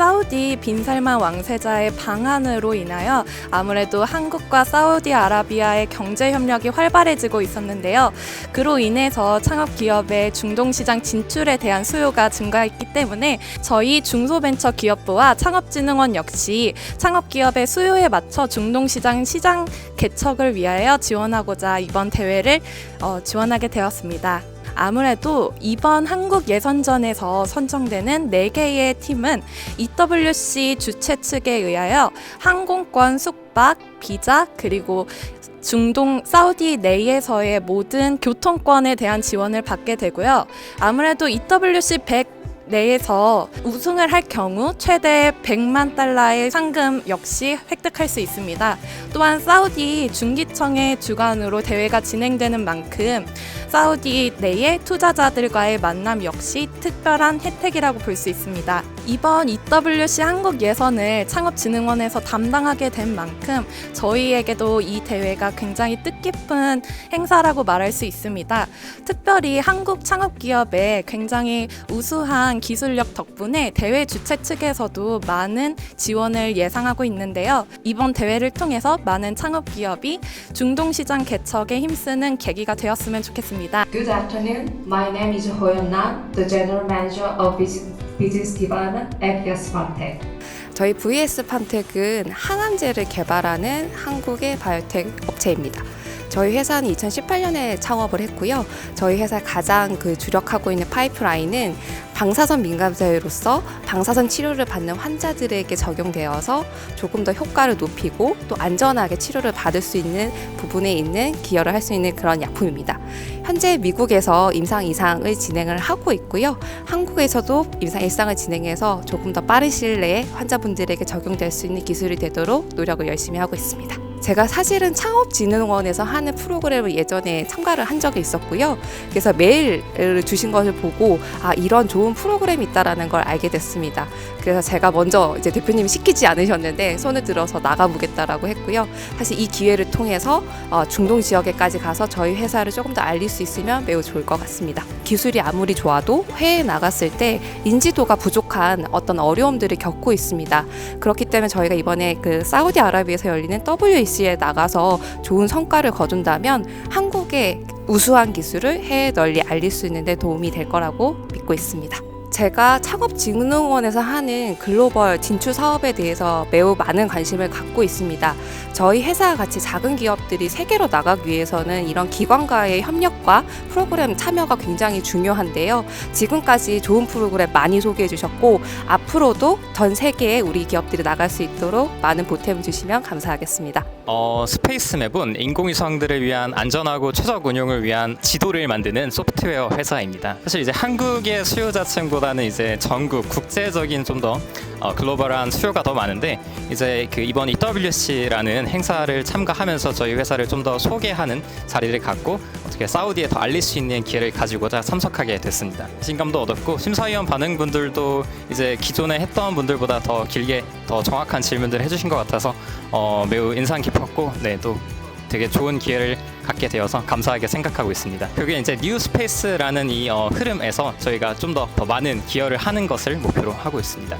사우디 빈살만 왕세자의 방한으로 인하여 아무래도 한국과 사우디아라비아의 경제 협력이 활발해지고 있었는데요. 그로 인해서 창업 기업의 중동 시장 진출에 대한 수요가 증가했기 때문에 저희 중소벤처기업부와 창업진흥원 역시 창업 기업의 수요에 맞춰 중동 시장 시장 개척을 위하여 지원하고자 이번 대회를 어, 지원하게 되었습니다. 아무래도 이번 한국 예선전에서 선정되는 4개의 팀은 EWC 주최 측에 의하여 항공권, 숙박, 비자, 그리고 중동 사우디 내에서의 모든 교통권에 대한 지원을 받게 되고요. 아무래도 EWC 100 내에서 우승을 할 경우 최대 100만 달러의 상금 역시 획득할 수 있습니다. 또한 사우디 중기청의 주관으로 대회가 진행되는 만큼 사우디 내의 투자자들과의 만남 역시 특별한 혜택이라고 볼 수 있습니다. 이번 EWC 한국 예선을 창업진흥원에서 담당하게 된 만큼 저희에게도 이 대회가 굉장히 뜻깊은 행사라고 말할 수 있습니다. 특별히 한국 창업기업의 굉장히 우수한 기술력 덕분에 대회 주최 측에서도 많은 지원을 예상하고 있는데요. 이번 대회를 통해서 많은 창업 기업이 중동 시장 개척에 힘쓰는 계기가 되었으면 좋겠습니다. Good afternoon. My name is Hoyeon Nam, the General Manager of Business Development at VS Fintech. 저희 VS 판텍은 항암제를 개발하는 한국의 바이오텍 업체입니다. 저희 회사는 2018년에 창업을 했고요. 저희 회사 가장 그 주력하고 있는 파이프라인은 방사선 민감자로서 방사선 치료를 받는 환자들에게 적용되어서 조금 더 효과를 높이고 또 안전하게 치료를 받을 수 있는 부분에 있는 기여를 할 수 있는 그런 약품입니다. 현재 미국에서 임상 이상을 진행을 하고 있고요. 한국에서도 임상 일상을 진행해서 조금 더 빠른 시일 내에 환자분들에게 적용될 수 있는 기술이 되도록 노력을 열심히 하고 있습니다. 제가 사실은 창업진흥원에서 하는 프로그램을 예전에 참가를 한 적이 있었고요. 그래서 메일을 주신 것을 보고 아 이런 좋은 프로그램이 있다라는 걸 알게 됐습니다. 그래서 제가 먼저 이제 대표님이 시키지 않으셨는데 손을 들어서 나가보겠다라고 했고요. 사실 이 기회를 통해서 어, 중동 지역에까지 가서 저희 회사를 조금 더 알릴 수 있으면 매우 좋을 것 같습니다. 기술이 아무리 좋아도 해외에 나갔을 때 인지도가 부족한 어떤 어려움들을 겪고 있습니다. 그렇기 때문에 저희가 이번에 그 사우디아라비아에서 열리는 WEC 에 나가서 좋은 성과를 거둔다면 한국의 우수한 기술을 해외 널리 알릴 수 있는 데 도움이 될 거라고 믿고 있습니다. 제가 창업진흥원에서 하는 글로벌 진출 사업에 대해서 매우 많은 관심을 갖고 있습니다. 저희 회사와 같이 작은 기업들이 세계로 나가기 위해서는 이런 기관과의 협력과 프로그램 참여가 굉장히 중요한데요. 지금까지 좋은 프로그램 많이 소개해 주셨고 앞으로도 전 세계에 우리 기업들이 나갈 수 있도록 많은 보탬 주시면 감사하겠습니다. 어, 스페이스맵은 인공위성들을 위한 안전하고 최적 운용을 위한 지도를 만드는 소프트웨어 회사입니다. 사실 이제 한국의 수요자층보다 는 이제 전국 국제적인 좀더 어, 글로벌한 수요가 더 많은데 이제 그 이번 EWC라는 행사를 참가하면서 저희 회사를 좀 더 소개하는 자리를 갖고 어떻게 사우디에 더 알릴 수 있는 기회를 가지고자 참석하게 됐습니다. 신감도 얻었고 심사위원 반응분들도 이제 기존에 했던 분들보다 더 길게 더 정확한 질문들을 해주신 것 같아서 어, 매우 인상 깊었고 네또 되게 좋은 기회를 갖게 되어서 감사하게 생각하고 있습니다. 그게 이제 뉴 스페이스라는 이 어, 흐름에서 저희가 좀 더 더 많은 기여를 하는 것을 목표로 하고 있습니다.